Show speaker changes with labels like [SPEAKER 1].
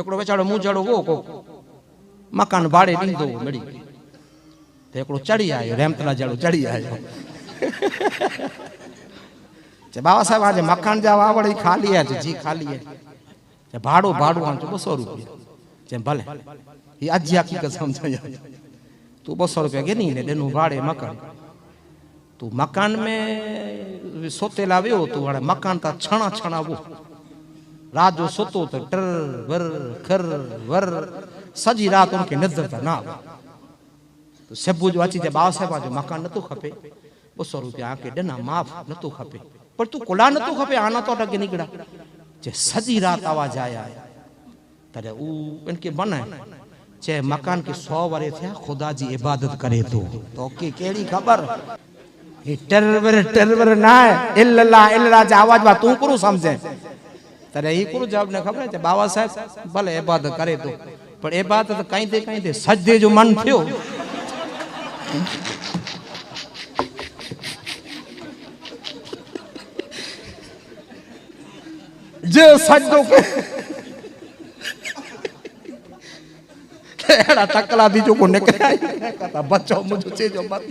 [SPEAKER 1] એકડો બેચાડો મૂંઝાડો વો કોક. મકાન ભાડે લીધો મળી. એકડો ચડી આવ્યો રેમતલા જાડો ચડી આવ્યો બાબા સાહેબ આજે મકાન જવા આવડે ખાલી યાર જી ખાલી યાર ભાડું ભાડું આમ બસો રૂપિયા. જેમ ભલે. એ આજે આખી સમજાય. તું બસો રૂપિયા ગેની ને એનું ભાડે મકાન. તું મકાન મેં સોતે લાવ્યો તું વાળે મકાન તા છણા છણાવું रात जो सुतो तो टर, वर, खर, वर। सजी रात उनके नज़र त ना आवे। सुबुह जो अची त बाबा साहिब जो मकान न तो खपे। ॿ सौ रुपया के ॾिना, माफ़ न तो खपे। पर तू कोला न तो खपे, आना थो अॻे निकिरा चए सॼी राति आवाज़ तरे तॾहिं इनके मन है चए, मकान के सौ वरे थे ख़ुदा जी इबादत करे तो तो के केड़ी ख़बर? हे टरवर टरवर न आहे इल्ला इल्ला जा आवाज़ बा तू करू समझे। ત્યારે એ પૂરું જવાબ ને ખબર છે? બાવા સાહેબ, ભલે ઇબાદત કરે તો. પણ એ ઇબાદત કઈ દે કઈ તે સજ્જે જો મન થયો. જે સજ્જો એડા તકલા બીજો કો નીકળ્યા બચ્ચો મુજો છે મત